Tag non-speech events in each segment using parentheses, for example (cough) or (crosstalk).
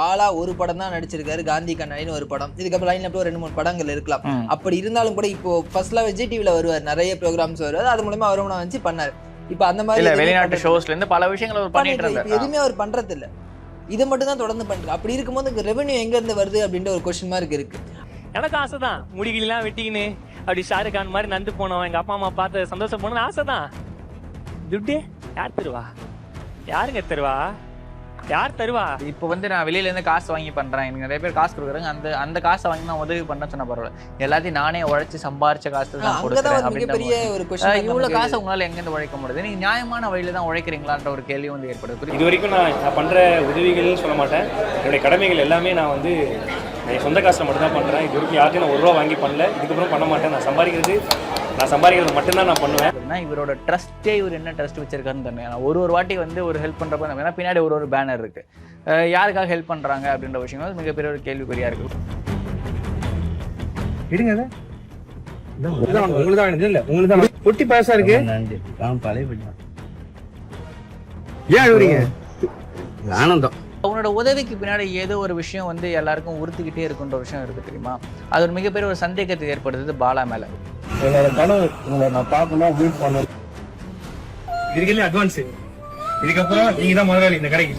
பாலா ஒரு படம் தான் நடிச்சிருக்காரு காந்தி கண்ணாடின்னு ஒரு படம். இதுக்கப்புறம் லைன்ல ஒரு ரெண்டு மூணு படங்கள் இருக்கலாம். அப்படி இருந்தாலும் கூட இப்போ ஃபர்ஸ்ட்ல விஜய் டிவில வருவார். நிறைய ப்ரோக்ராம்ஸ் வருவார். அது மூலமா வருமானம் வச்சு பண்ணாரு. இப்போ அந்த மாதிரி வெளிநாட்டு ஷோஸ்ல இருந்து பல விஷயங்கள் அவர் பண்ணிட்டு இருந்தார். எதுவுமே அவர் பண்றது இல்ல இதை மட்டும் தான் தொடர்ந்து பண்றாரு. அப்படி இருக்கும்போது ரெவென்யூ எங்க இருந்து வருது அப்படின்ற ஒரு கொஸ்டின் மார்க் இருக்கு. எனக்கு ஆசை தான் முடிகளெல்லாம் வெட்டிக்கின்னு அப்படி ஷாருக் கான் மாதிரி நந்து போனோம். எங்க அப்பா அம்மா பார்த்து சந்தோஷம் போனோம்னு ஆசை தான் துட்டு யார் தருவா? யாருங்க தருவா? யார் தருவா? இப்போ வந்து நான் வெளியில இருந்து காசு வாங்கி பண்றேன். எனக்கு நிறைய பேர் காசு கொடுக்குறாங்க. அந்த அந்த காசை வாங்கி நான் உதவி பண்ண சொன்ன பரவாயில்ல. எல்லாத்தையும் நானே உழைச்சு சம்பாரிச்ச காசு தான் கொடுக்குறேன் கொஸ்டின் இவ்வளவு காசு உங்களால எங்க இருந்து உழைக்க முடியுது? நீங்க நியாயமான வழியில தான் உழைக்கிறீங்களான்ற ஒரு கேள்வி வந்து ஏற்படுது? இது வரைக்கும் நான் நான் பண்ணுற உதவிகள்னு சொல்ல மாட்டேன். என்னுடைய கடமைகள் எல்லாமே நான் வந்து என் சொந்த காசில் மட்டும்தான் பண்ணுறேன் இது வரைக்கும் யார்ட்டையும் நான் ஒரு ரூபா வாங்கி பண்ணல. இதுக்கப்புறம் பண்ண மாட்டேன். நான் சம்பாதிக்கிறது நான் சம்பாதிக்கிறது மட்டும்தான் நான் பண்ணுவேன். இவரோட ட்ரஸ்டே இவர் என்ன ட்ரஸ்ட் வச்சிருக்காருன்னு தெரியல. நான் ஒரு ஒரு வாட்டி வந்து ஒரு ஹெல்ப் பண்றப்ப நம்ம- ஏன்னா பின்னாடி ஒரு ஒரு பேனர் இருக்கு. யாருக்காக ஹெல்ப் பண்றாங்க அப்படின்ற விஷயம் வந்து மிகப்பெரிய ஒரு கேள்விக்குறியா இருக்கு. எடுங்க அதை. இதான் உங்களுக்கு தான் வேணும். இல்ல உங்களுக்கு தான் பொட்டி பாயசம் இருக்கு. நன்றி. நான் பழைய பையன் ஏன் அழுவுறீங்க ஆனந்தம் அவனோட உதவிக்கு பின்னாடி ஏதோ ஒரு விஷயம் வந்து எல்லாருக்கும் உறுத்திக்கிட்டே இருக்குன்ற விஷயம் இருக்கு தெரியுமா? அது ஒரு மிகப்பெரிய ஒரு சந்தேகத்தை ஏற்படுத்துது பாலா மேல. என்னோட கனவு உங்களை நான் பார்க்கணும் மீட் பண்ணணும். இதுக்கு அட்வான்ஸ் இதுக்கப்புறம் நீங்க தான் முதலாளி இந்த கடைக்கு.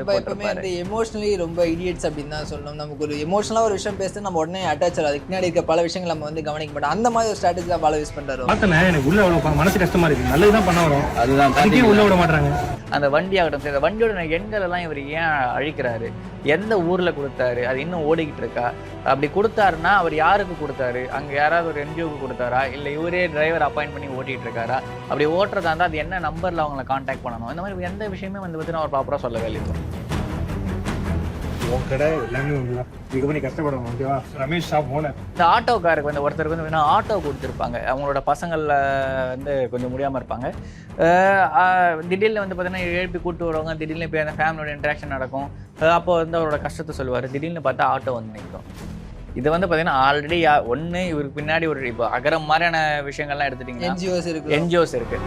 எப்பவுமே வந்து எமோஷனலி ரொம்ப இடியட்ஸ் அப்படின்னு தான் சொல்லணும். நமக்கு ஒரு எமோஷனலாக ஒரு விஷயம் பேசிட்டு நம்ம உடனே அட்டாச் ஆகும் அதுக்கு பின்னாடி இருக்க பல விஷயங்கள் நம்ம வந்து கவனிக்க மாட்டோம். அந்த மாதிரி ஒரு ஸ்ட்ராட்டஜி தான் பாலா யூஸ் பண்றாரு? பார்த்தனே எனக்கு உள்ள அவ்வளவு மனசு கஷ்டமா இருக்கு. நல்லதுதான் பண்ண வரும். அதுதான் உள்ள விட மாட்டாங்க அந்த வண்டி ஆகட்டும். சரி அந்த வண்டியோட எண்கள் எல்லாம் இவர் ஏன் அழிக்கிறாரு? எந்த ஊரில் கொடுத்தாரு? அது இன்னும் ஓடிக்கிட்டு இருக்கா? அப்படி கொடுத்தாருன்னா அவர் யாருக்கு கொடுத்தாரு? அங்கே யாராவது ஒரு என்ஜிஓக்கு கொடுத்தாரா? இல்லை இவரே டிரைவர் அப்பாயிண்ட் பண்ணி ஓட்டிகிட்டு இருக்காரா? அப்படி ஓட்டுறதா இருந்தால் அது என்ன நம்பரில் அவங்கள காண்டாக்ட் பண்ணணும்? இந்த மாதிரி எந்த விஷயமே வந்து பார்த்தீங்கன்னா அவர் ப்ராப்பராக சொல்லவே இல்லை உன் கடை எல்லாமே ஒண்ணுதான் இதுக்கு பண்ணி கஷ்டப்படணும் ஓகேவா ரமேஷ் ஷாப் ஓனர் இந்த ஆட்டோக்காருக்கு வந்து ஒருத்தருக்கு வந்து ஆட்டோ கொடுத்துருப்பாங்க. அவங்களோட பசங்களில் வந்து கொஞ்சம் முடியாமல் இருப்பாங்க. திடீர்னு வந்து பார்த்தீங்கன்னா எழுப்பி கூட்டு வருவாங்க திடீர்னு இப்போ அந்த ஃபேமிலியோட இன்ட்ராக்ஷன் நடக்கும். அப்போ வந்து அவரோட கஷ்டத்தை சொல்லுவார். திடீர்னு பார்த்தா ஆட்டோ வந்து நிற்கும். இது வந்து பார்த்தீங்கன்னா ஆல்ரெடி ஒன்று இவருக்கு பின்னாடி ஒரு இப்போ அகரம் மாதிரியான விஷயங்கள்லாம் எடுத்துட்டிங்கன்னா என்ஜிஓஸ் இருக்கு. என்ஜிஓஸ் இருக்கு.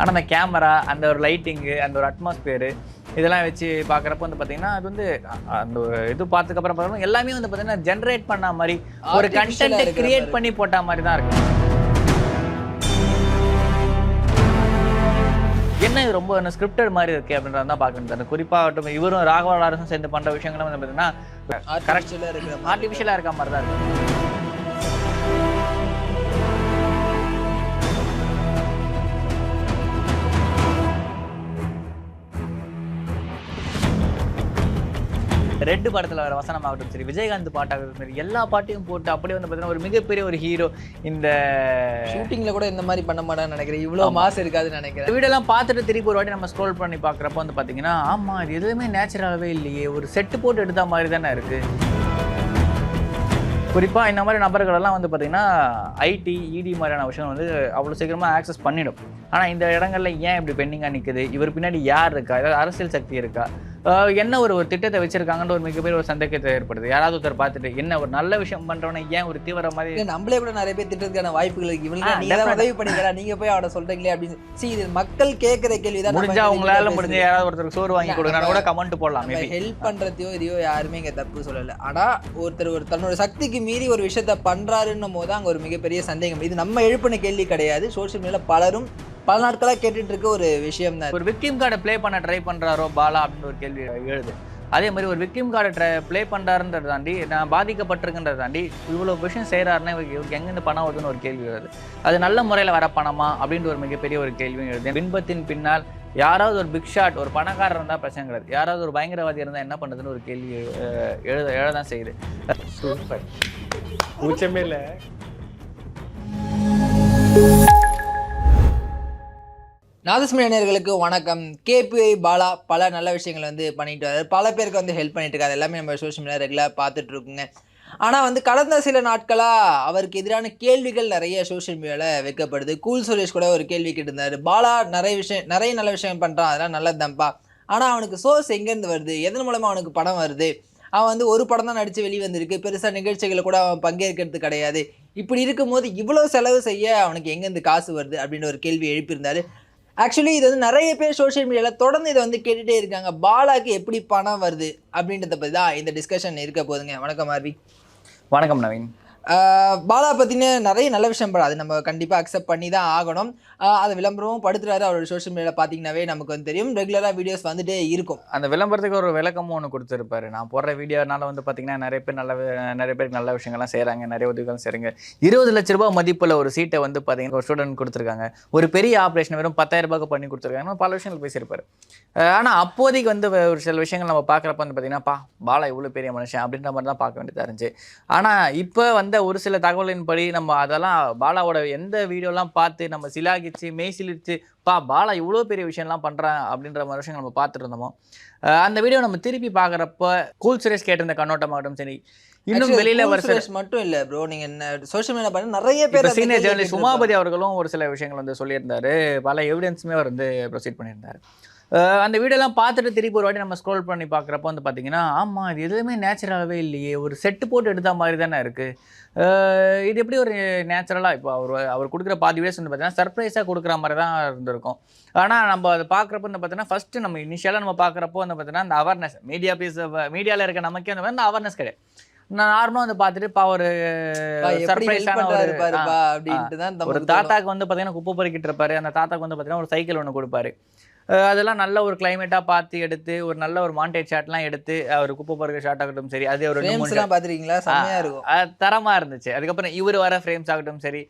ஆனால் அந்த கேமரா அந்த ஒரு லைட்டிங்கு அந்த ஒரு அட்மாஸ்பியரு இதெல்லாம் வச்சு பார்க்குறப்ப வந்து பார்த்தீங்கன்னா அது வந்து அந்த இது பார்த்ததுக்கப்புறம் பார்த்தோம்னா எல்லாமே வந்து பார்த்தீங்கன்னா ஜென்ரேட் பண்ண மாதிரி ஒரு Artificial-ஆ கண்டென்ட் இருக்கிற கிரியேட். பண்ணி போட்ட மாதிரி தான் இருக்கு என்ன இது ரொம்ப ஸ்கிரிப்டட் மாதிரி இருக்கு அப்படின்றத தான் பார்க்கணும் குறிப்பாகட்டும் இவரும் ராகவா அரசும் சேர்ந்து பண்ற விஷயங்களும் வந்து பார்த்தீங்கன்னா மாதிரி. ஆர்டிஃபிஷியலாக இருக்க மாதிரி தான் இருக்கு ரெட் படத்துல வர வசனம் ஆகட்டும் சரி விஜயகாந்த் பாட்டாகட்டும் சரி எல்லா பாட்டையும் போட்டு அப்படியே வந்து பார்த்தீங்கன்னா ஒரு மிகப்பெரிய ஒரு ஹீரோ இந்த ஷூட்டிங்ல கூட இந்த மாதிரி பண்ண மாட்டான்னு நினைக்கிறேன். இவ்வளவு மாசு இருக்காதுன்னு நினைக்கிறேன். வீடெல்லாம் பார்த்துட்டு திருப்பி ஒரு வாட்டி நம்ம ஸ்க்ரோல் பண்ணி பார்க்குறப்ப வந்து பார்த்தீங்கன்னா ஆமா இது எதுவுமே நேச்சுரலாகவே இல்லையே. ஒரு செட்டு போட்டு எடுத்த மாதிரி தானே இருக்கு. குறிப்பா இந்த மாதிரி நபர்கள் எல்லாம் வந்து பார்த்தீங்கன்னா ஐடி இடி மாதிரியான விஷயம் வந்து அவ்வளோ சீக்கிரமா ஆக்சஸ் பண்ணிடும். ஆனா இந்த இடங்கள்ல ஏன் இப்படி பெண்டிங்காக நிக்குது? இவர் பின்னாடி யார் இருக்கா? ஏதாவது அரசியல் சக்தி இருக்கா? என்ன ஒரு ஒரு திட்டத்தை வச்சிருக்காங்கன்ற ஒரு மிகப்பெரிய ஒரு சந்தேகத்தை ஏற்படுது. யாராவது ஒருத்தர் பார்த்துட்டு என்ன ஒரு நல்ல விஷயம் பண்றவனை ஏன் ஒரு தீவிர மாதிரி நம்மளே கூட நிறைய பேர் திட்டத்துக்கான வாய்ப்புகள் இருக்கு. இவனுக்கு ஆ, நீங்க. உதவி பண்ணிக்கிறா நீங்க போய் அவட சொல்றீங்களே அப்படின்னு. See இது மக்கள் கேட்கிற கேள்விதான் முடிஞ்சா உங்களால முடிஞ்ச. யாராவது ஒருத்தருக்கு சோறு வாங்கி கொடுங்க. கூட கமெண்ட் போடலாம் ஹெல்ப் பண்றதையோ இதையோ யாருமே இங்க தப்பு சொல்லல. ஆனா ஒருத்தர் ஒரு தன்னோட சக்திக்கு மீறி ஒரு விஷயத்த பண்றாருன்னும் போது அங்க ஒரு மிகப்பெரிய சந்தேகம். இது நம்ம எழுப்பின கேள்வி கிடையாது. சோஷியல் மீடியால பலரும் பல நாட்களா கேட்டுட்டு இருக்க ஒரு விஷயம் தான் ஒரு விக்டிம் கார்டை ப்ளே பண்ண ட்ரை பண்றாரோ பாலா அப்படின்னு ஒரு கேள்வி எழுது. அதே மாதிரி ஒரு விக்டிம் கார்டை ட்ரை ப்ளே பண்றாருன்றதை தாண்டி நான் பாதிக்கப்பட்டிருக்கின்றதை தாண்டி இவ்வளோ விஷயம் செய்கிறாருன்னா இவருக்கு எங்கேருந்து பணம் வருதுன்னு ஒரு கேள்வி வருது. அது நல்ல முறையில் வர பணமா அப்படின்ற ஒரு மிகப்பெரிய ஒரு கேள்வியும் எழுது. பின்பத்தின் பின்னால் யாராவது ஒரு பிக் ஷாட் ஒரு பணக்காரர் இருந்தால் பிரச்சனை கிடையாது. யாராவது ஒரு பயங்கரவாதி இருந்தால் என்ன பண்ணுறதுன்னு ஒரு கேள்வி அஹ், எழுத எழதான் செய்யுது. சூப்பர். கூச்சமே இல்லை. நாதஸ்மணியர்களுக்கு வணக்கம். கேபிஐ பாலா பல நல்ல விஷயங்கள் வந்து பண்ணிட்டு வராரு. பல பேருக்கு வந்து ஹெல்ப் பண்ணிட்டு இருக்காது எல்லாமே நம்ம சோஷியல் மீடியா ரெகுலராக பார்த்துட்டு இருக்குங்க. ஆனால் வந்து கடந்த சில நாட்களாக அவருக்கு எதிரான கேள்விகள் நிறைய சோஷியல் மீடியாவில் வைக்கப்படுது. கூல் சுரேஷ் கூட ஒரு கேள்வி கேட்டிருந்தாரு. பாலா நிறைய விஷயம் நிறைய நல்ல விஷயம் பண்ணுறான் அதெல்லாம் நல்லதுதான்ப்பா. ஆனால் அவனுக்கு சோர்ஸ் எங்கேருந்து வருது? எதன் மூலமாக அவனுக்கு படம் வருது? அவன் வந்து ஒரு படம் தான் நடித்து வெளியே வந்திருக்கு. பெருசாக நிகழ்ச்சிகளை கூட அவன் பங்கேற்கிறது கிடையாது. இப்படி இருக்கும்போது இவ்வளோ செலவு செய்ய அவனுக்கு எங்கேருந்து காசு வருது? அப்படின்னு ஒரு கேள்வி எழுப்பியிருந்தாரு. ஆக்சுவலி இது வந்து நிறைய பேர் சோஷியல் மீடியாவில் தொடர்ந்து இதை வந்து கேட்டுகிட்டே இருக்காங்க. பாலாக்கு எப்படி பணம் வருது அப்படின்றத பற்றி தான் இந்த டிஸ்கஷன் இருக்க போகுதுங்க. வணக்கம் மார்வி வணக்கம் நவீன். பாலா பற்றின நிறைய நல்ல விஷயம் படம் அது நம்ம கண்டிப்பாக அக்செப்ட் பண்ணி தான் ஆகணும். அதை விளம்பரமும் படுத்துறாரு. அவரோட சோஷியல் மீடியாவில் பார்த்தீங்கன்னாவே நமக்கு வந்து தெரியும். ரெகுலராக வீடியோஸ் வந்துட்டே இருக்கும். அந்த விளம்பரத்துக்கு ஒரு விளக்கமும் ஒன்று கொடுத்துருப்பாரு. நான் போடுற வீடியோனால வந்து பார்த்தீங்கன்னா நிறைய பேர் நல்ல நிறைய பேருக்கு நல்ல விஷயங்கள்லாம் செய்கிறாங்க நிறைய உதவிகள் செய்கிறாங்க இருபது லட்ச ரூபாய் மதிப்பில் ஒரு சீட்டை வந்து பார்த்தீங்கன்னா ஒரு ஸ்டூடெண்ட் கொடுத்துருக்காங்க. ஒரு பெரிய ஆப்ரேஷன் வெறும் பத்தாயிரம் ரூபாய்க்கு பண்ணி கொடுத்துருக்காங்க. பல விஷயங்கள் பேசியிருப்பாரு ஆனால் அப்போதைக்கு வந்து ஒரு சில விஷயங்கள் நம்ம பார்க்குறப்ப வந்து பார்த்தீங்கன்னா பா பாலா இவ்வளோ பெரிய மனுஷன் அப்படின்ற மாதிரி தான் பார்க்க வேண்டியதாக இருந்துச்சு. ஆனால் இப்போ வந்த ஒரு சில தகவலின்படி நம்ம அதெல்லாம் பாலாவோட எந்த வீடியோலாம் பார்த்து நம்ம சிலாகி சிலாகிச்சு மெய் சிலிர்த்து பா பாலா இவ்வளோ பெரிய விஷயம்லாம் பண்ணுறான் அப்படின்ற மாதிரி விஷயங்கள் நம்ம பார்த்துட்டு இருந்தோமோ. அந்த வீடியோ நம்ம திருப்பி பார்க்குறப்ப கூல் சுரேஷ் கேட்டிருந்த கண்ணோட்டமாகட்டும் சரி. இன்னும் வெளியில வர மட்டும் இல்லை ப்ரோ நீங்கள் என்ன சோஷியல் மீடியா பண்ண நிறைய பேர் சீனியர் ஜேர்னலிஸ்ட் உமாபதி அவர்களும் ஒரு சில விஷயங்கள் வந்து சொல்லியிருந்தாரு. பல எவிடன்ஸுமே அவர் வந்து ப்ரொசீட் பண்ணியிருந்தாரு. அந்த வீடியோலாம் பார்த்துட்டு திருப்பி ஒரு வாட்டி நம்ம ஸ்க்ரோல் பண்ணி பார்க்குறப்ப வந்து பார்த்தீங்கன்னா ஆமாம் இது எதுவுமே நேச்சுரலாகவே இல்லையே. ஒரு செட்டு போட்டு எடுத்த மாதிரி தானே இருக்குது இது எப்படி ஒரு நேச்சுரலாக இப்போ அவர் அவர் கொடுக்குற பாதி வீடியோஸ் வந்து பார்த்தீங்கன்னா சர்ப்ரைஸாக கொடுக்குற மாதிரி தான் இருந்திருக்கும். ஆனால் நம்ம அதை பார்க்குறப்ப வந்து பார்த்தீங்கன்னா ஃபஸ்ட்டு நம்ம இனிஷியலாக நம்ம பார்க்குறப்போ வந்து பார்த்தீங்கன்னா அந்த அவேர்னஸ் மீடியா பீஸ் மீடியாவில் இருக்க நமக்கே வந்து அந்த அவேர்னஸ் கிடையாது. நான் நார்மலாக வந்து பார்த்துட்டு பா ஒரு சர்ப்ரைஸான ஒரு அப்படின்ட்டு தான் ஒரு. தாத்தாக்கு வந்து பார்த்தீங்கன்னா குப்பை பொறுக்கிட்டு இருப்பாரு. அந்த தாத்தாக்கு வந்து பார்த்தீங்கன்னா ஒரு சைக்கிள் ஒன்று கொடுப்பாரு. அதெல்லாம் நல்ல ஒரு கிளைமேட்டாக பார்த்து எடுத்து ஒரு நல்ல ஒரு மாண்டேஜ் ஷாட்லாம் எடுத்து அவர் குப்பை பொறுக்க ஷாட் ஆகட்டும் சரி அது ஒரு பார்த்துருக்கீங்களா? செம்மையா இருக்கும். அது தரமா இருந்துச்சு. அதுக்கப்புறம் இவர் வர ஃப்ரேம்ஸ் ஆகட்டும் சரி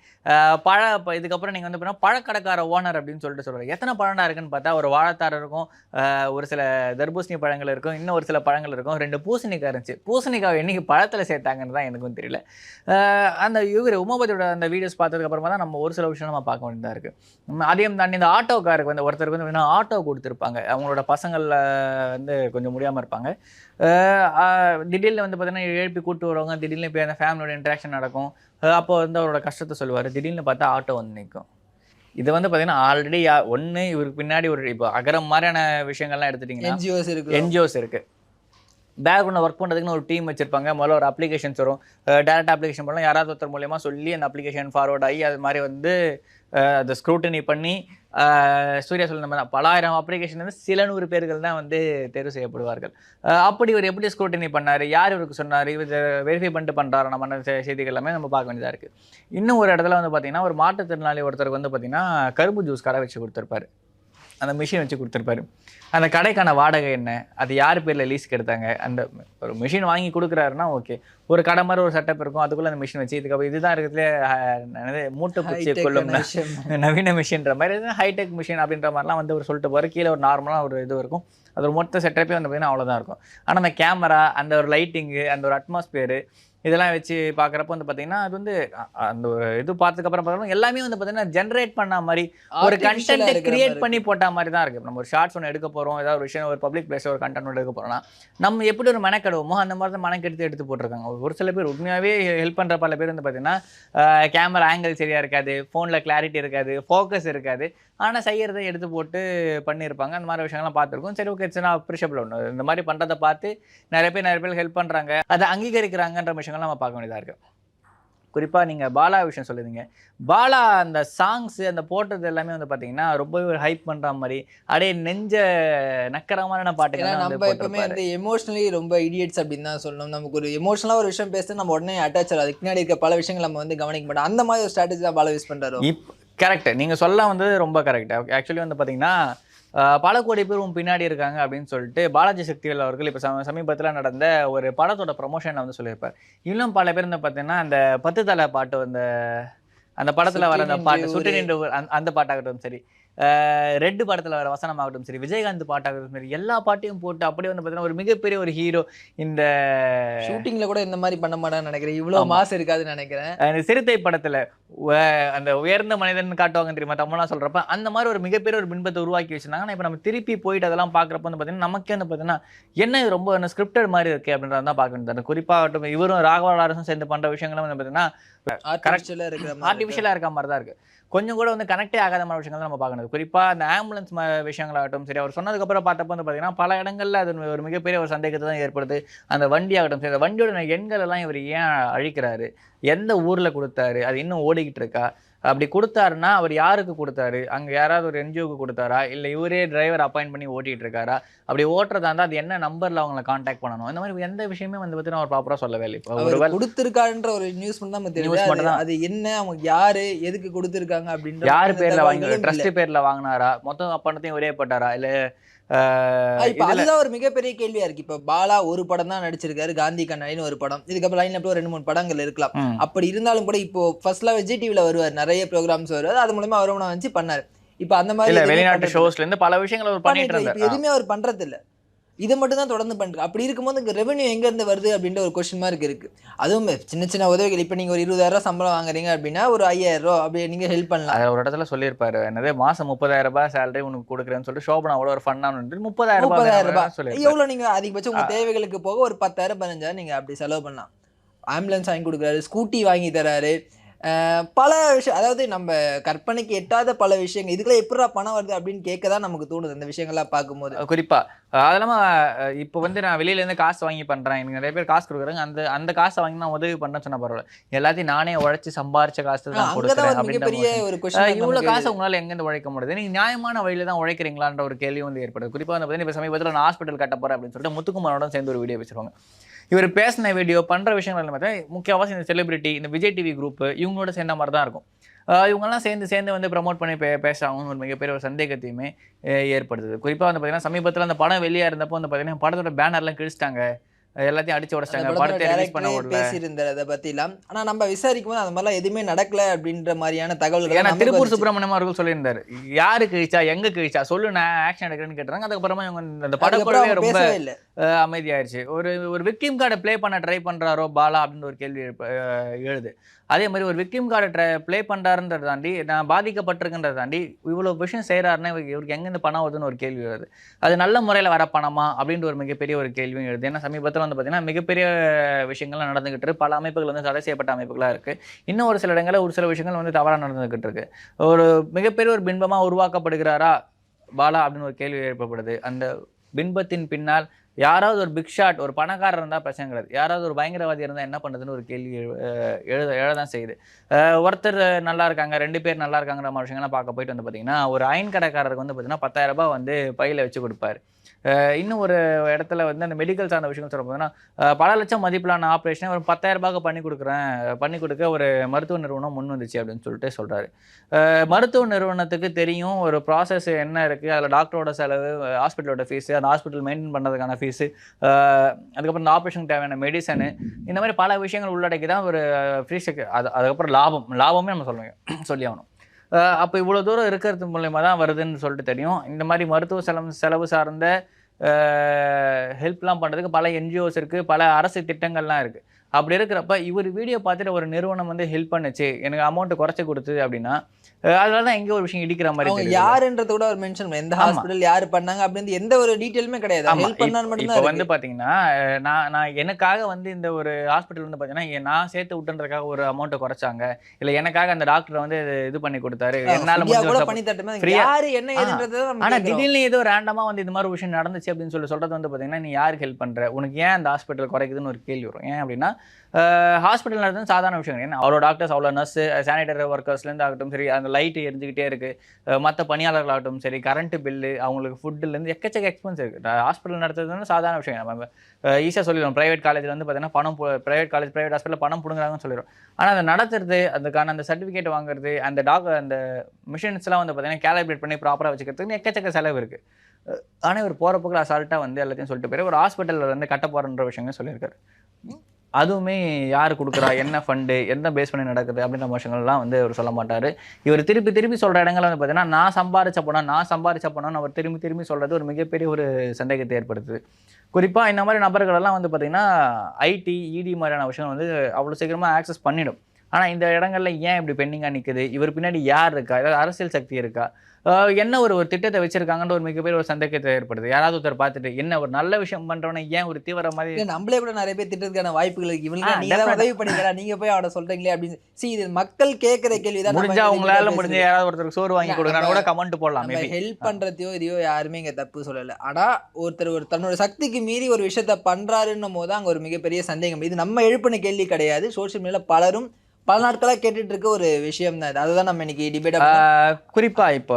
பழ இப்போ இதுக்கப்புறம் நீங்கள் வந்து பார்த்தீங்கன்னா பழக்கடைக்கார ஓனர் அப்படின்னு சொல்லிட்டு சொல்கிறார் எத்தனை பழம்டா இருக்குன்னு பார்த்தா ஒரு வாழைத்தார் இருக்கும் ஒரு சில தர்பூசணி பழங்கள் இருக்கும் இன்னும் ஒரு சில பழங்கள் இருக்கும் ரெண்டு பூசணிக்காய் இருந்துச்சு. பூசணிக்காய் என்னைக்கு பழத்தில் சேர்த்தாங்கன்னு தான் எனக்கும் தெரியல. அந்த இவர் உமாபதியோட அந்த வீடியோஸ் பார்த்ததுக்கு அப்புறமா தான் நம்ம ஒரு சில விஷயம் நம்ம பார்க்க வேண்டியதாக இருக்குது அதையும் தாண்டி இந்த ஆட்டோக்காருக்கு வந்து ஒருத்தருக்கு வந்து வேணா ஆட்டோ கொடுத்துருப்பாங்க. அவங்களோட பசங்களில் வந்து கொஞ்சம் முடியாமல் இருப்பாங்க. திடீர்னு வந்து பார்த்தீங்கன்னா எழுப்பி கூட்டு வருவாங்க. திடீர்னு இப்போ அந்த ஃபேமிலியோட இன்ட்ராக்ஷன் நடக்கும். அப்போ வந்து அவரோட கஷ்டத்தை சொல்லுவார். திடீர்னு பார்த்தா ஆட்டோ வந்து நிற்கும் இது வந்து பார்த்தீங்கன்னா ஆல்ரெடி ஒன்று இவருக்கு பின்னாடி ஒரு இப்போ அகரம் மாதிரியான விஷயங்கள்லாம் எடுத்துட்டிங்கன்னா என்ஜிஓஸ் இருக்கு. என்ஜிஓஸ் இருக்குது பேக்ரவுண்டில் ஒர்க் பண்ணுறதுக்குன்னு ஒரு டீம் வச்சுருப்பாங்க. முதல்ல ஒரு அப்ளிகேஷன்ஸ் வரும். டேரக்ட் அப்ளிகேஷன் பண்ணலாம் யாராவது ஒருத்தர் மூலியமாக சொல்லி அந்த அப்ளிகேஷன் ஃபார்வர்ட் ஆகி அது மாதிரி வந்து அதை ஸ்க்ரூட்டனி பண்ணி சூர்யா சொல்ல நம்ம பலாயிரம் அப்ளிகேஷன் வந்து சில நூறு பேர்கள் தான் வந்து தேர்வு செய்யப்படுவார்கள். அப்படி இவர் எப்படி ஸ்க்ரூட்டனி பண்ணார்? யார் இவருக்கு சொன்னார்? இவர் வெரிஃபை பண்ணிட்டு பண்ணுறாரு நம்ம செ- செய்திகள் எல்லாமே நம்ம பார்க்க வேண்டியதாக இருக்குது இன்னும் ஒரு இடத்துல வந்து பார்த்தீங்கன்னா ஒரு மாற்றுத்திறனாளி ஒருத்தருக்கு வந்து பார்த்தீங்கன்னா கரும்பு ஜூஸ் கடை வச்சு கொடுத்துருப்பாரு. அந்த மிஷின் வச்சு கொடுத்துருப்பாரு. அந்த கடைக்கான வாடகை என்ன? அது யார் பேரில் லீஸ்க்கு எடுத்தாங்க அந்த ஒரு மிஷின் வாங்கி கொடுக்குறாருன்னா ஓகே ஒரு கடை மாதிரி ஒரு செட்டப் இருக்கும். அதுக்குள்ளே அந்த மிஷின் வச்சு இதுக்கப்புறம் இதுதான் இருக்கிறதுலே என்னது மூட்டை High-tech கொள்ளும். (laughs) நவீன மிஷின்ற மாதிரி. ஹைடெக் மிஷின் அப்படின்ற மாதிரிலாம் வந்து ஒரு சொல்லிட்டு போகிற கீழே ஒரு நார்மலாக ஒரு இது இருக்கும். அது ஒரு மொத்த செட்டப்பே வந்து பார்த்தீங்கன்னா அவ்வளோதான் இருக்கும். ஆனால் அந்த கேமரா அந்த ஒரு லைட்டிங்கு அந்த ஒரு அட்மாஸ்பியரு இதெல்லாம் வச்சு பார்க்குறப்ப வந்து பார்த்தீங்கன்னா அது வந்து அந்த ஒரு இது பார்த்ததுக்கப்புறம் பார்த்தோம்னா எல்லாமே வந்து பார்த்தீங்கன்னா ஜென்ரேட் பண்ண மாதிரி ஒரு கண்டென்ட் கிரியேட் பண்ணி போட்ட மாதிரி தான் இருக்குது நம்ம ஒரு ஷார்ட்ஸ் ஒன்று எடுக்க போகிறோம் ஏதாவது ஒரு விஷயம் ஒரு பப்ளிக் பிளேஸில் ஒரு கண்டென்ட் ஒன்று எடுக்க போகிறோம்னா நம்ம எப்படி ஒரு மெனக்கெடுவோமோ அந்த மாதிரி தான் மெனக்கெடுத்து எடுத்து போட்டிருக்காங்க. ஒரு சில பேர் உண்மையாகவே ஹெல்ப் பண்ணுற பல பேர் வந்து பார்த்தீங்கன்னா கேமரா ஆங்கிள் சரியாக இருக்காது ஃபோனில் கிளாரிட்டி இருக்காது ஃபோக்கஸ் இருக்காது. ஆனால் செய்யறதை எடுத்து போட்டு பண்ணியிருப்பாங்க. அந்த மாதிரி விஷயங்கள்லாம் பார்த்துருக்கோம். சரி ஓகே இட்ஸ் அப்ரிஷியபிள் ஒன்று இந்த மாதிரி பண்ணுறதை பார்த்து நிறைய பேர் நிறைய பேர் ஹெல்ப் பண்ணுறாங்க அதை அங்கீகரிக்கிறாங்கன்ற விஷயங்கள் நம்ம பார்க்க வேண்டியதாக இருக்குது குறிப்பாக நீங்கள் பாலா விஷயம் சொல்லுதீங்க பாலா அந்த சாங்ஸு அந்த போட்டது எல்லாமே வந்து பார்த்தீங்கன்னா ரொம்பவே ஒரு ஹைப் பண்ணுற மாதிரி அப்படியே நெஞ்ச நக்கரமான பாட்டுகள் நம்ம எப்பவுமே வந்து எமோஷனலி ரொம்ப இடியட்ஸ் அப்படின்னு தான் சொல்லணும். நமக்கு ஒரு எமோஷனலாக ஒரு விஷயம் பேசினா நம்ம உடனே அட்டாச் ஆகும் அதுக்கு பின்னாடி இருக்க பல விஷயங்கள் நம்ம வந்து கவனிக்க மாட்டோம். அந்த மாதிரி ஒரு ஸ்ட்ராட்டஜி தான் பால யூஸ் பண்றாரு? இப் கரெக்ட் நீங்கள் சொல்ல வந்து ரொம்ப கரெக்ட் ஆக்சுவலி வந்து பார்த்தீங்கன்னா பல கோடி பேர் உன் பின்னாடி இருக்காங்க அப்படின்னு சொல்லிட்டு பாலாஜி சக்திவேல் அவர்கள் இப்போ சம சமீபத்தில் நடந்த ஒரு படத்தோட ப்ரொமோஷனில் வந்து சொல்லியிருப்பார். இன்னும் பல பேர் வந்து பார்த்தீங்கன்னா அந்த பத்து தலை பாட்டு அந்த அந்த படத்தில் வர அந்த பாட்டு சுட்டு. நின்று அந்த பாட்டாகட்டும் சரி. ரெட்டு படத்தில் வர வசனமாகட்டும் சரி விஜயகாந்த் பாட்டாகட்டும் சரி எல்லா பாட்டையும் போட்டு அப்படியே வந்து பார்த்தீங்கன்னா ஒரு மிகப்பெரிய ஒரு ஹீரோ இந்த ஷூட்டிங்ல கூட இந்த மாதிரி பண்ண மாட்டான்னு நினைக்கிறேன். இவ்வளவு ஆமா. மாசு இருக்காதுன்னு நினைக்கிறேன். சிறுத்தை படத்துல அந்த உயர்ந்த மனிதன் காட்டுவாங்க தெரியுமா தமிழ்லாம் சொல்றப்ப அந்த மாதிரி ஒரு மிகப்பெரிய ஒரு பின்பத்தை உருவாக்கி வச்சிருந்தாங்க. ஆனா இப்ப நம்ம திருப்பி போயிட்டு அதெல்லாம் பாக்குறப்ப வந்து பாத்தீங்கன்னா நமக்கே வந்து பாத்தீங்கன்னா என்ன இது ரொம்ப ஸ்கிரிப்டட் மாதிரி இருக்கு அப்படின்றத தான் பார்க்க வேண்டியது. குறிப்பாகட்டும் இவரும் ராகவா லாரஸும் சேர்ந்து பண்ற விஷயங்களும் வந்து பாத்தீங்கன்னா ஆர்டிஃபிஷியலா இருக்கிற. ஆர்டிஃபிஷியலாக இருக்க. மாதிரி தான் இருக்கு. கொஞ்சம் கூட வந்து கனெக்டே ஆகாத மாதிரி விஷயங்கள் நம்ம பார்க்கணும். குறிப்பாக அந்த ஆம்புலன்ஸ் விஷயங்களாகட்டும் சரி அவர் சொன்னதுக்கப்புறம் பார்த்தப்போ வந்து பார்த்தீங்கன்னா பல இடங்களில் அது ஒரு மிகப்பெரிய ஒரு சந்தேகத்தை தான் ஏற்படுது. அந்த வண்டி ஆகட்டும் சரி அந்த வண்டியோட எண்கள் எல்லாம் இவர் ஏன் அழிக்கிறாரு? எந்த ஊரில் கொடுத்தாரு? அது இன்னும் ஓடிக்கிட்டு இருக்கா? அப்படி கொடுத்தாருன்னா அவர் யாருக்கு கொடுத்தாரு? அங்க யாராவது ஒரு என்ஜிஓக்கு கொடுத்தாரா? இல்ல இவரே டிரைவர் அப்பாயிண்ட் பண்ணி ஓட்டிட்டு இருக்காரா? அப்படி ஓட்டுறதா இருந்தா அது என்ன நம்பர்ல அவங்களை காண்டாக்ட் பண்ணணும்? இந்த மாதிரி எந்த விஷயமே வந்து பார்த்தீங்கன்னா அவர் ப்ராப்பரா சொல்லவே இல்லை இப்போ. ஒரு அவர் கொடுத்திருக்காருன்ற ஒரு நியூஸ் மட்டும் தான் தெரியுது. மட்டும் அது- தான். அது என்ன? அவங்க யாரு? எதுக்கு கொடுத்திருக்காங்க அப்படின்ற யார் பேர்ல வாங்கி தகவல்களும் ட்ரஸ்ட். பேர்ல வாங்கினாரா? மொத்தம் பணத்தையும் ஒரே பட்டாரா? இல்ல இப்ப அதுதான் ஒரு மிகப்பெரிய கேள்வியா இருக்கு. இப்ப பாலா ஒரு படம் தான் நடிச்சிருக்காரு காந்தி கண்ணாடின்னு ஒரு படம். இதுக்கப்புறம் லைன்ல ஒரு ரெண்டு மூணு படங்கள் இருக்கலாம். அப்படி இருந்தாலும் கூட இப்போ ஃபர்ஸ்ட்ல விஜய் டிவில வருவார். நிறைய ப்ரோக்ராம்ஸ் வருவார். அது மூலமா வருமானம் வச்சு பண்ணாரு. இப்ப அந்த மாதிரி வெளிநாட்டு ஷோஸ்ல இருந்து பல விஷயங்கள் அவர் பண்ணிட்டு எதுவுமே அவர் பண்றது இல்ல. இதை மட்டும் தான் தொடர்ந்து பண்றாரு அப்படி இருக்கும்போது இங்க ரெவென்யூ எங்க இருந்து வருது அப்படின்ற ஒரு கொஸ்டின் மார்க் இருக்கு. அதுவும் சின்ன சின்ன உதவிகள். இப்ப நீங்க ஒரு இருபதாயிரம் சம்பளம் வாங்குறீங்க அப்படின்னா ஒரு ஐயாயிரம் ரூபாய் அப்படி நீங்க ஹெல்ப் பண்ணலாம். அது ஒரு இடத்துல சொல்லியிருப்பாரு. என்னது? மாசம் முப்பதாயிரம் ரூபாய் சேலரி உனக்கு கொடுக்குறேன்னு சொல்லிட்டு சோபனாவோட ஒரு ஃபன்னான முப்பதாயிரம் முப்பதாயிரம் ரூபாய். சொல்லியிருப்பாரு. எவ்வளவு நீங்க அதிகபட்சம் உங்க தேவைகளுக்கு போக ஒரு பத்தாயிரம் பதினஞ்சாயிரம் நீங்க அப்படி செலவு பண்ணலாம். ஆம்புலன்ஸ் வாங்கி கொடுக்குறாரு ஸ்கூட்டி வாங்கி தராரு பல விஷயம் அதாவது நம்ம கற்பனைக்கு எட்டாத பல விஷயங்கள் இதுக்கெல்லாம் எப்படா பணம் வருது அப்படின்னு கேட்க தான் நமக்கு தோணுது இந்த விஷயங்கள்லாம் பார்க்கும்போது. குறிப்பா அது இல்லாம அஹ், இப்போ வந்து நான் வெளியில இருந்து காசு வாங்கி பண்றேன். எனக்கு நிறைய பேர் காசு கொடுக்குறாங்க. அந்த அந்த காசை வாங்கி நான் உதவி பண்றேன்னு சொன்னா பரவாயில்ல. எல்லாத்தையும் நானே உழைச்சு சம்பாரிச்ச காசு தான் கொடுக்குறேன் மாதிரி. ஒரு இவ்வளவு காசு உங்களால எங்க இருந்து உழைக்க முடியுது? நீங்க நியாயமான வழியில தான் உழைக்கிறீங்களான்ற ஒரு கேள்வி வந்து ஏற்படுது. குறிப்பா வந்து பார்த்தீங்கன்னா இப்ப சமீபத்தில் நான் ஹாஸ்பிட்டல் கட்ட போறேன் அப்படின்னு சொல்லிட்டு முத்துக்குமாரோட சேர்ந்து ஒரு வீடியோ வச்சிருவாங்க. இவர் பேசின வீடியோ பண்ணுற விஷயங்கள் எல்லாம் பார்த்தா முக்கியவாசி இந்த செலிபிரிட்டி இந்த விஜய் டிவி குரூப் இவங்களோட சேர்ந்த மாதிரி தான் இருக்கும். இவங்கெல்லாம் சேர்ந்து சேர்ந்து வந்து ப்ரமோட் பண்ணி பே பேசுகிறாங்கன்னு ஒரு மிகப்பெரிய ஒரு சந்தேகத்தையுமே ஏற்படுத்துது. குறிப்பாக வந்து பார்த்தீங்கன்னா சமீபத்தில் அந்த படம் வெளியாக இருந்தப்போ வந்து பார்த்திங்கன்னா படத்தோட பேனர்லாம் கிழிச்சிட்டாங்க. எல்லாத்தையும் அடிச்சு உடச்சிட்டாங்க. படத்தை ரிலீஸ் பண்ண விடல. பேசியிருந்தார் அதை பத்திலாம். ஆனா நம்ம விசாரிக்கும் போது அந்த மாதிரிலாம் எதுவுமே நடக்கல அப்படின்ற மாதிரியான தகவல்கள் ஏன்னா திருப்பூர். சுப்பிரமணியம் அவர்கள் சொல்லியிருந்தாரு. யாரு கிழிச்சா எங்க கிழிச்சா சொல்லு நான் ஆக்ஷன் எடுக்கிறேன்னு கேட்டாங்க அதுக்கப்புறமா இவங்க அந்த படக்குழுவே அவங்க ரொம்ப அமைதியாயிருச்சு. ஒரு ஒரு விக்டிம் கார்டை ப்ளே பண்ண ட்ரை பண்றாரோ பாலா அப்படின்னு ஒரு கேள்வி எழுது. அதே மாதிரி ஒரு விக்டிம் கார்டை ட்ரை ப்ளே பண்றாருன்றத தாண்டி நான் பாதிக்கப்பட்டிருக்கின்றத தாண்டி இவ்வளோ விஷயம் செய்கிறாருன்னா இவருக்கு இவருக்கு எங்கேருந்து பணம் வருதுன்னு ஒரு கேள்வி வருது. அது நல்ல முறையில் வர பணமா அப்படின்ற ஒரு மிகப்பெரிய ஒரு கேள்வியும் எழுது. ஏன்னா சமீபத்தில் வந்து பார்த்தீங்கன்னா மிகப்பெரிய விஷயங்கள்லாம் நடந்துகிட்டு இருக்கு. பல அமைப்புகள் வந்து தடை செய்யப்பட்ட அமைப்புகளாக இருக்கு. இன்னும் ஒரு சில இடங்களில் ஒரு சில விஷயங்கள் வந்து தவறாக நடந்துகிட்டு இருக்கு. ஒரு மிகப்பெரிய ஒரு பின்பமாக உருவாக்கப்படுகிறாரா பாலா அப்படின்னு ஒரு கேள்வி எழுப்பப்படுது. அந்த பின்பத்தின் பின்னால் யாராவது ஒரு பிக் ஷாட் ஒரு பணக்காரர் இருந்தால் பிரச்சனை கிடையாது. யாராவது ஒரு பயங்கரவாதி இருந்தால் என்ன பண்ணுறதுன்னு ஒரு கேள்வி எழு- எழுத எழதான் செய்யுது. ஒருத்தர் நல்லா இருக்காங்க ரெண்டு பேர் நல்லா இருக்காங்கிற மாதிரி விஷயங்கள்லாம் பார்க்க போயிட்டு வந்து பார்த்தீங்கன்னா ஒரு அயன் கடைக்காரருக்கு வந்து பார்த்தீங்கன்னா பத்தாயிரம் ரூபாய் வந்து பையில வச்சு கொடுப்பாரு. இன்னும் ஒரு இடத்துல வந்து அந்த மெடிக்கல் சார்ந்த விஷயங்கள் சொல்ல போதுன்னா பல லட்சம் மதிப்பிலான ஆப்ரேஷனை ஒரு பத்தாயிரம் ரூபாய்க்கு பண்ணி கொடுக்குறேன். பண்ணி கொடுக்க ஒரு மருத்துவ நிறுவனம் முன் வந்துச்சு அப்படின்னு சொல்லிட்டு சொல்கிறாரு மருத்துவ நிறுவனத்துக்கு தெரியும் ஒரு ப்ராசஸ் என்ன இருக்குது அதில் டாக்டரோட செலவு ஹாஸ்பிட்டலோட ஃபீஸு அந்த ஹாஸ்பிட்டல் மெயின்டைன் பண்ணுறதுக்கான ஃபீஸு அதுக்கப்புறம் இந்த ஆப்ரேஷனுக்கு தேவையான மெடிசனு இந்த மாதிரி பல விஷயங்கள் உள்ளடக்கி தான் ஒரு ஃப்ரீ செக் அது அதுக்கப்புறம் லாபம் லாபமே நம்ம சொல்லுவோம் சொல்லி ஆகணும். அப்போ இவ்வளோ தூரம் இருக்கிறது மூலயமா தான் வருதுன்னு சொல்லிட்டு தெரியும். இந்த மாதிரி மருத்துவ செலவு செலவு சார்ந்த ஹெல்ப்லாம் பண்ணுறதுக்கு பல என்ஜிஓஸ் இருக்குது பல அரசு திட்டங்கள்லாம் இருக்குது அப்படி இருக்கிறப்ப இவர் வீடியோ பார்த்துட்டு ஒரு நிறுவனம் வந்து ஹெல்ப் பண்ணுச்சு. எனக்கு அமௌண்ட்டு குறைச்சி கொடுத்து அப்படின்னா அதனால தான் எங்கேயோ ஒரு விஷயம் இடிக்கிற மாதிரி. யாருன்றத கூட அவர் மென்ஷன் எந்த. ஹாஸ்பிடல் யாரு பண்ணாங்க அப்படின்னு எந்த ஒரு டீட்டெயிலுமே கிடையாது. ஹெல்ப் பண்ணான்னு மட்டும் இப்போ வந்து பாத்தீங்கன்னா அஹ் நான் நான் எனக்காக வந்து இந்த ஒரு ஹாஸ்பிட்டல் வந்து பாத்தீங்கன்னா எ- நான் சேர்த்து விட்டுன்றதுக்காக ஒரு அமௌண்ட்டை குறைச்சாங்க இல்ல எனக்காக அந்த டாக்டர் வந்து இது- பண்ணி கொடுத்தாரு என்னால முடிஞ்ச பண்ணி தட்டுமே யாரு என்ன. ஏதுன்றதை. திடீர்னு ஏதோ ரேண்டமா வந்து இந்த மாதிரி விஷயம் நடந்துச்சு அப்படின்னு சொல்லி சொல்றது வந்து பாத்தீங்கன்னா நீ யாருக்கு ஹெல்ப் பண்ற உனக்கு ஏன் அந்த ஹாஸ்பிட்டல் குறைக்குதுன்னு ஒரு கேள்வி வரும் ஏன் அப்படின்னா ஹாஸ்பிட்டல் நடந்தது சாதாரண விஷயம். ஏன்னா அவ்வளோ டாக்டர்ஸ் அவ்வளோ நர்ஸ் சானிடரி ஒர்க்கர்ஸ்லேருந்து ஆகட்டும் சரி அந்த லைட்டு எரிஞ்சுக்கிட்டே இருக்கு. மற்ற பணியாளர்களாகட்டும் சரி கரண்ட் பில்லு அவங்களுக்கு ஃபுட்டுலேருந்து எக்கச்சக்க எக்ஸ்பென்ஸ் இருக்குது ஹாஸ்பிட்டல் நடத்துறது வந்து சாதாரண விஷயம். நம்ம ஈஸியாக சொல்லிடுவோம் ப்ரைவேட் காலேஜில் வந்து பார்த்தீங்கன்னா பணம் ப்ரைவேட் காலேஜ் ப்ரைவேட் ஹாஸ்பிட்டலில் பணம் பிடுங்குறாங்கன்னு சொல்லிடுவோம் ஆனால் அதை நடத்துறது அதுக்கான அந்த சர்டிஃபிகேட் வாங்குறது அந்த டாக் அந்த மிஷின்ஸ்லாம் வந்து பார்த்தீங்கன்னா கேலிப்ரேட் பண்ணி ப்ராப்பராக வச்சுக்கிறதுக்கு எக்கச்சக்க செலவு இருக்குது ஆனால் இவர் போகிற அசால்ட்டாக வந்து எல்லாத்தையும் சொல்லிட்டு போயிரு ஒரு ஹாஸ்பிட்டலில் வந்து கட்ட போகிறன்ற விஷயமே சொல்லியிருக்காரு. அதுவுமே யார் கொடுக்குறா? என்ன ஃபண்டு எந்த பேஸ் பண்ணி நடக்குது? அப்படின்ற விஷயங்கள்லாம் வந்து அவர் சொல்ல மாட்டார். இவர் திருப்பி திருப்பி சொல்கிற இடங்கள் வந்து பார்த்தீங்கன்னா நான் சம்பாரிச்ச பணம் நான் சம்பாரிச்ச பணம்னு அவர் திரும்பி திரும்பி சொல்கிறது ஒரு மிகப்பெரிய ஒரு சந்தேகத்தை ஏற்படுத்துது. குறிப்பாக இந்த மாதிரி நபர்களெல்லாம் வந்து பார்த்தீங்கன்னா ஐடி இடி மாதிரியான விஷயம் வந்து அவ்வளோ சீக்கிரமாக ஆக்சஸ் பண்ணிடும். ஆனால் இந்த இடங்களில் ஏன் இப்படி பெண்டிங்காக நிற்குது இவர் பின்னாடி யார் இருக்கா? ஏதாவது அரசியல் சக்தி இருக்கா? என்ன ஒரு ஒரு திட்டத்தை வச்சிருக்காங்கன்ற ஒரு மிகப்பெரிய ஒரு சந்தேகத்தை ஏற்படுது. யாராவது ஒருத்தர் பார்த்துட்டு என்ன ஒரு நல்ல விஷயம் பண்றவனை ஏன் ஒரு தீவிர மாதிரி நம்மளே கூட நிறைய பேர் திட்டத்துக்கான வாய்ப்புகள் இருக்கு. இவங்க ஆ, நீங்க தான் definitely. உதவி பண்ணிக்கலாம் நீங்க போய் அவனை சொல்றீங்களே அப்படின்னு. See இது மக்கள் கேட்கிற கேள்விதான் முடிஞ்சா உங்களால முடிஞ்ச. யாராவது ஒருத்தருக்கு சோறு வாங்கி நம்ம- கூட கமெண்ட் போடலாம் ஹெல்ப் பண்றதையோ இதையோ யாருமே இங்க தப்பு சொல்லல. ஆனா ஒருத்தர் ஒரு தன்னோட சக்திக்கு மீறி ஒரு விஷயத்த பண்றாருன்னும் போது அங்க ஒரு மிகப்பெரிய சந்தேகம். இது நம்ம எழுப்பின கேள்வி கிடையாது. சோஷியல் மீடியால பலரும் பல நாட்களா கேட்டுட்டு இருக்க ஒரு விஷயம் தான் அதுதான் நம்ம இன்னைக்கு டிபேட் குறிப்பா இப்போ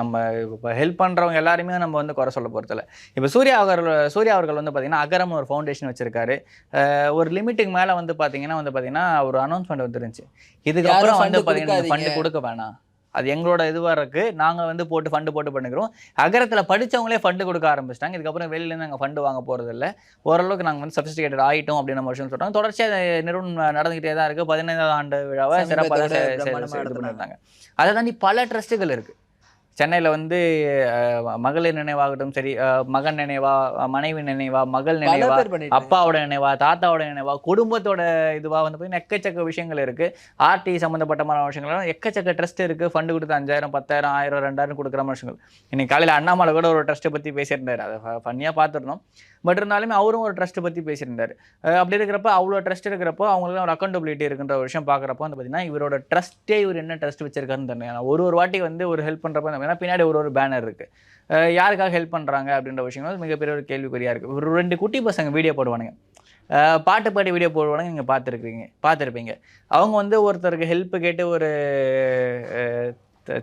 நம்ம இப்போ ஹெல்ப் பண்றவங்க எல்லாருமே நம்ம வந்து குறை சொல்ல போறதில்ல. இப்போ சூர்யா அவர்கள் சூர்யா அவர்கள் வந்து பார்த்தீங்கன்னா அகரம் ஒரு ஃபவுண்டேஷன் வச்சிருக்காரு. ஒரு லிமிட்டுக்கு மேல வந்து பார்த்தீங்கன்னா வந்து பார்த்தீங்கன்னா ஒரு அனௌன்ஸ்மெண்ட் வந்துருந்துச்சு. இதுக்கப்புறம் வந்து fund பார்த்தீங்கன்னா ஃபண்டு. கொடுக்க வேணாம். அது எங்களோட இதுவாக இருக்கு. நாங்க வந்து போட்டு ஃபண்டு போட்டு பண்ணிக்கிறோம். அகரத்துல படிச்சவங்களே ஃபண்டு கொடுக்க ஆரம்பிச்சிட்டாங்க. இதுக்கப்புறம் வெளியில இருந்து நாங்கள் ஃபண்டு வாங்க போறது இல்ல ஓரளவுக்கு நாங்கள் வந்து சப்ஸ்டிகேட்டட் ஆயிட்டோம் அப்படின்னு நம்ம விஷயம் சொல்றாங்க தொடர்ச்சியாக நிறுவனம் நடந்துகிட்டே தான் இருக்கு. பதினைந்தாவது ஆண்டு விழாவை சிறப்பாக இது. பண்ணியிருந்தாங்க அதை தாண்டி பல ட்ரஸ்ட்டுகள் இருக்கு. சென்னையில் வந்து மகளிர் நினைவாகட்டும் சரி மகன் நினைவா மனைவி நினைவா மகள் நினைவா அப்பாவோட நினைவா தாத்தாவோட நினைவா குடும்பத்தோட இதுவா வந்து பார்த்தீங்கன்னா எக்கச்சக்க விஷயங்கள் இருக்கு. ஆர்டி சம்மந்தப்பட்டமான விஷயங்கள் எக்கச்சக்க ட்ரஸ்ட் இருக்கு. ஃபண்டு கொடுத்து அஞ்சாயிரம் பத்தாயிரம் ஆயிரம் ரெண்டாயிரம் கொடுக்குற விஷயங்கள். இன்னைக்கு காலையில் அண்ணாமலை கூட ஒரு ட்ரஸ்ட்டை பற்றி பேசியிருந்தாரு. அதை ஃபன்னியாக பார்த்துருந்தோம் பட் இருந்தாலுமே அவரும் ஒரு ட்ரஸ்ட்டை பற்றி பேசியிருந்தாரு. அப்படி இருக்கிறப்ப அவ்வளோ ட்ரஸ்ட் இருக்கிறப்போ அவங்களுக்கு ஒரு அக்கௌண்டபிலிட்டி இருக்குன்ற ஒரு விஷயம் பார்க்குறப்போ வந்து பார்த்தீங்கன்னா இவரோட ட்ரஸ்ட்டே இவர் என்ன ட்ரஸ்ட் வச்சிருக்காருன்னு தெரியல. ஒரு ஒரு வாட்டி வந்து ஒரு ஹெல்ப் பண்ணுறப்ப பார்த்தீங்கன்னா பின்னாடி ஒரு ஒரு பேனர் இருக்குது யாருக்காக ஹெல்ப் பண்ணுறாங்க அப்படின்ற விஷயங்கள் மிகப்பெரிய ஒரு கேள்விக்குறியாக இருக்குது ஒரு ரெண்டு குட்டி பசங்க வீடியோ போடுவானுங்க. பாட்டு பாடி வீடியோ போடுவானுங்க நீங்கள் பார்த்துருக்கீங்க பார்த்துருப்பீங்க. அவங்க வந்து ஒருத்தருக்கு ஹெல்ப் கேட்டு ஒரு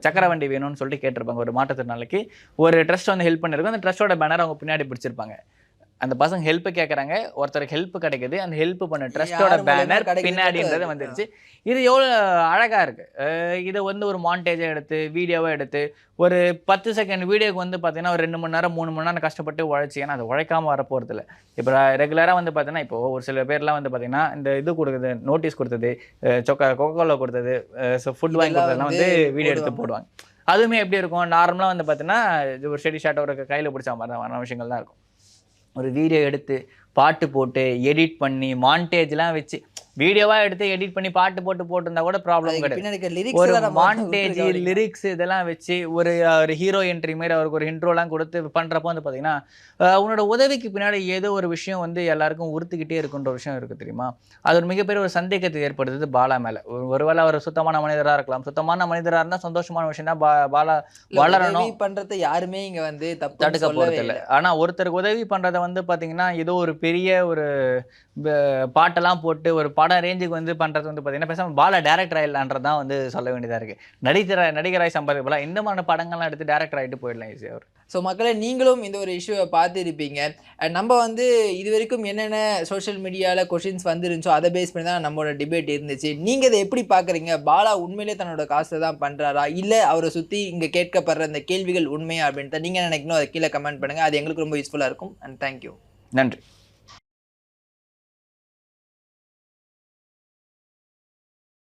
சக்கர வண்டி வேணும்னு சொல்லிட்டு கேட்டிருப்பாங்க ஒரு மாற்றுத்திறனாளிக்கு. ஒரு ட்ரஸ்ட் வந்து ஹெல்ப் பண்ணியிருக்கோம் அந்த ட்ரஸ்ட்டோட பேனர் அவங்க பின்னாடி பிடிச்சிருப்பாங்க. அந்த பசங்க ஹெல்ப் கேட்குறாங்க ஒருத்தருக்கு ஹெல்ப் கிடைக்குது. அந்த ஹெல்ப் பண்ண மூலியமா பேனர் பின்னாடின்றது. வந்துருச்சு. இது எவ்வளோ அழகா இருக்கு. அஹ் இதை வந்து ஒரு மாண்டேஜாக எடுத்து வீடியோவாக எடுத்து ஒரு பத்து செகண்ட் வீடியோக்கு வந்து பார்த்தீங்கன்னா ஒரு ரெண்டு மணி நேரம் மூணு மணி நேரம் கஷ்டப்பட்டு உழைச்சி ஏன்னா அது உழைக்காம வர போகிறது இல்லை இப்போ ரெகுலராக வந்து பார்த்தீங்கன்னா இப்போ ஒரு சில பேர்லாம் வந்து பார்த்தீங்கன்னா இந்த இது கொடுக்குது நோட்டீஸ் கொடுத்தது சொக்கா கொக்கோலா கொடுத்தது ஃபுட் வாங்கி இதெல்லாம் கொடுத்ததெல்லாம் வந்து வீடியோ எடுத்து போடுவாங்க. அதுவுமே எப்படி இருக்கும்? நார்மலாக வந்து பார்த்தீங்கன்னா ஒரு ஸ்டெடி ஷாட் ஒரு கையில் பிடிச்ச மாதிரி விஷயங்கள் தான் இருக்கும். ஒரு வீடியோ எடுத்து பாட்டு போட்டு எடிட் பண்ணி மாண்டேஜ்லாம் வச்சு வீடியோவாக எடுத்து எடிட் பண்ணி பாட்டு போட்டு போட்டிருந்தா கூட ப்ராப்ளம் கிடையாது. ஒரு மாண்டேஜ் லிரிக்ஸ் இதெல்லாம் வச்சு ஒரு ஒரு ஹீரோ என்ட்ரி மாதிரி அவருக்கு ஒரு இன்ட்ரோலாம் கொடுத்து பண்ணுறப்போ வந்து பார்த்தீங்கன்னா உன்னோட உதவிக்கு பின்னாடி ஏதோ ஒரு விஷயம் வந்து எல்லாருக்கும் உறுத்துக்கிட்டே இருக்குன்ற விஷயம் இருக்குது தெரியுமா? அது ஒரு மிகப்பெரிய ஒரு சந்தேகத்தை ஏற்படுத்துது பாலா மேலே. ஒருவேளை அவர் சுத்தமான மனிதராக இருக்கலாம். சுத்தமான மனிதராக இருந்தால் சந்தோஷமான விஷயம் தான் பா- பாலா வளரணும். பண்றதை யாருமே இங்க வந்து தப்பு தடுக்க போகிறது இல்லை. ஆனால் ஒருத்தருக்கு உதவி பண்ணுறதை வந்து பார்த்தீங்கன்னா ஏதோ ஒரு பெரிய ஒரு பாட்டெல்லாம் போட்டு ஒரு படம் ரேஞ்சுக்கு வந்து பண்ணுறது வந்து பார்த்தீங்கன்னா பேசாமல் பால டேரக்டர் ஆயிடலான்றது தான் வந்து சொல்ல வேண்டியதாக இருக்குது நடிகர நடிகராய் சம்பாதிக்கலாம் இந்த மாதிரி படங்கள்லாம் எடுத்து டேரக்டர் ஆகிட்டு போயிடலாம் ஈஸியாக அவர் ஸோ மக்களே நீங்களும் இந்த ஒரு இஷ்யூவை பார்த்துருப்பீங்க. நம்ம வந்து இது வரைக்கும் என்னென்ன சோஷியல் மீடியாவில் கொஷின்ஸ் வந்துருந்துச்சோ அதை பேஸ் பண்ணி தான் நம்மளோட டிபேட் இருந்துச்சு. நீங்கள் இதை எப்படி பார்க்குறீங்க? பாலா உண்மையிலே தன்னோட காசை தான் பண்ணுறாரா இல்லை அவரை சுற்றி இங்கே கேட்கப்படுற இந்த கேள்விகள் உண்மையா அப்படின்ட்டு நீங்கள் நினைக்கணும். அதை கீழே கமெண்ட் பண்ணுங்கள் அது எங்களுக்கு ரொம்ப யூஸ்ஃபுல்லாக இருக்கும். அண்ட் தேங்க்யூ நன்றி.